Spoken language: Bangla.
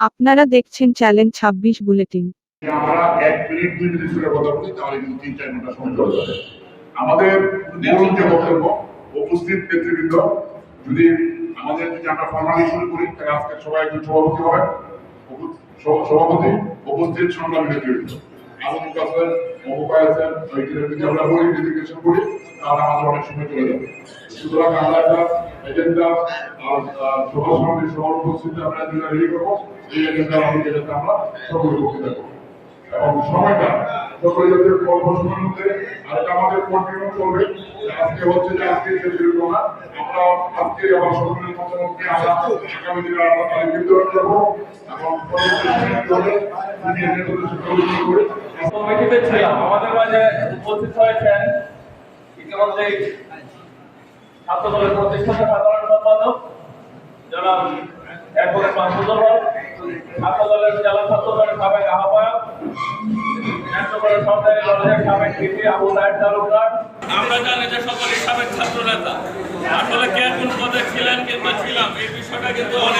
আপনারা দেখছেন চ্যালেঞ্জ ছাব্বিশ বুলেটিন। আমরা এক মিনিট, দুই মিনিট কথা বলি, তাহলে কিন্তু তিন, চার ঘণ্টা সময় চলে যাবে। আমাদের মূল যে বক্তব্য, উপস্থিত নেতৃবৃন্দ, যদি আমাদের যদি আমরা ফর্মালি শুরু করি, তাহলে আজকে সবাই একজন সভাপতি হবে। সভাপতি, উপস্থিত সংগ্রামী নেতৃবৃন্দ। আমরা বলি ডেডিকেশন করি তাহলে আমাদের অনেক সময় চলে যাবে। সুতরাং আমরা একটা এজেন্ডা সভা সমিতি সবার উপস্থিত আমরা যেটা রেডি করব। এই এজেন্ডা আমাদের এজেন্ডা, আমরা সকলে বক্তৃতা এবং সময়টা সকলে যাতে সময়ের মধ্যে আর আমাদের কন্টিনিউ চলবে। আজকে হচ্ছে যে আজকে শেষ হলো না আমরা আজকে আবার সকলের মতামতকে আমরা আগামী দিনে আমরা তালিকা বিতরণ করব। এবং কমিটিতে ছিলাম। আমাদের মাঝে উপস্থিত হয়েছেন ইতিমধ্যে ছাত্র দলের প্রতিষ্ঠাতা সাধারণ সম্পাদক, জনাব এরপরে মাহমুদুর হক ছাত্র জেলা ছাত্রদলের সাবেক আহ্বায়ক আমরা জানি যে সকলে সাবেক ছাত্র নেতা আসলে কে কোন পদে ছিলেন কিংবা ছিলাম, এই বিষয়টা কিন্তু অনেকেরই